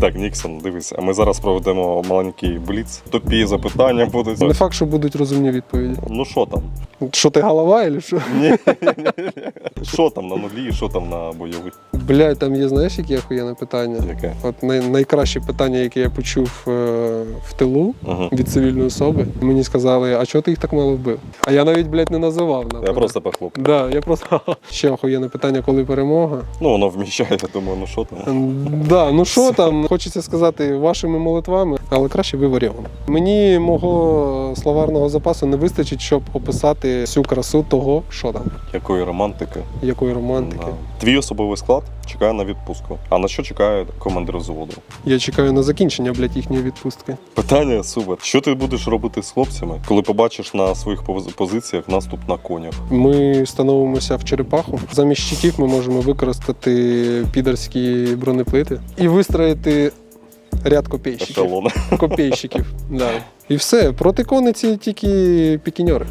Так, Ніксон, дивись, а ми зараз проведемо маленький бліц. Тупі запитання будуть. Не факт, що будуть розумні відповіді. Ну що там? Що ти голова, чи що? Ні. Що там на нулі, що там на бойових? Блядь, там є, знаєш, яке охуєнне питання? Яке? От най- найкраще питання, яке я почув е, в тилу Угу. від цивільної особи. Мені сказали, а чого ти їх так мало вбив? А я навіть, блядь, не називав. Я нахуй. просто похлопав. Да, я просто ще охуєнне питання, коли перемога. Ну, воно вміщає, я думаю, ну що там. Да, ну що там, хочеться сказати вашими молитвами, але краще ви варіон. Мені мого словарного запасу не вистачить, щоб описати всю красу того, що там, Якої романтики? якої романтики. Да. Твій особовий склад чекає на відпустку. А на що чекає командир взводу? Я чекаю на закінчення, блядь, їхньої відпустки. Питання супер. Що ти будеш робити з хлопцями, коли побачиш на своїх позиціях наступ на конях? Ми становимося в черепаху. Замість щитів ми можемо використати підерські бронеплити і вистроїти ряд копійщиків. Копійщиків. Да. І все. Проти кониці тільки пікіньори.